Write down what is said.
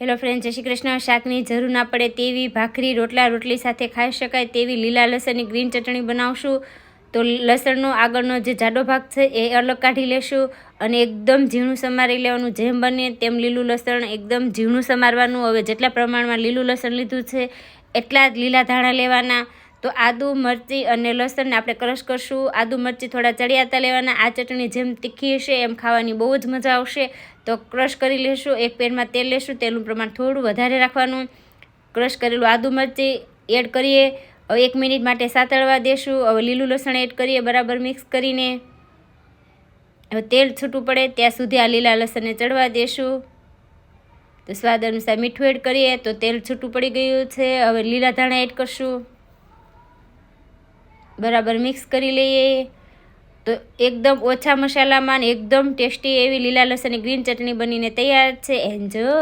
Hello friend, જય શ્રી કૃષ્ણ. શાકની જરૂર ના પડે તેવી ભાખરી રોટલા રોટલી સાથે ખાઈ શકાય તેવી લીલા લસણની ગ્રીન ચટણી બનાવશું. તો લસણનો આગળનો જે જાડો ભાગ છે એ અલગ કાઢી લેશું અને એકદમ ઝીણું સમારી લેવાનું. જેમ બને તેમ લીલું લસણ એકદમ ઝીણું સમારવાનું. હવે જેટલા પ્રમાણમાં લીલું લસણ લીધું છે, એટલા જ લીલા ધાણા લેવાના. તો આદુ, મરચી અને લસણને આપણે ક્રશ કરશું. આદુ, મરચી થોડા ચડિયાતા લેવાના. આ ચટણી જેમ તીખી હશે એમ ખાવાની બહુ જ મજા આવશે. તો ક્રશ કરી લેશું. એક પેનમાં તેલ લેશું. તેલનું પ્રમાણ થોડું વધારે રાખવાનું. ક્રશ કરેલું આદુ, મરચી એડ કરીએ. હવે એક મિનિટ માટે સાતળવા દેશું. હવે લીલું લસણ એડ કરીએ બરાબર મિક્સ કરીને. હવે તેલ છૂટું પડે ત્યાં સુધી આ લીલા લસણને ચડવા દેશું. તો સ્વાદ અનુસાર મીઠું એડ કરીએ. તો તેલ છૂટું પડી ગયું છે. હવે લીલા ધાણા એડ કરશું. બરાબર મિક્સ કરી લઈએ. તો એકદમ ઓછા મસાલામાં એકદમ ટેસ્ટી એવી લીલા લસણની ગ્રીન ચટણી બનીને તૈયાર છે. એન્જોય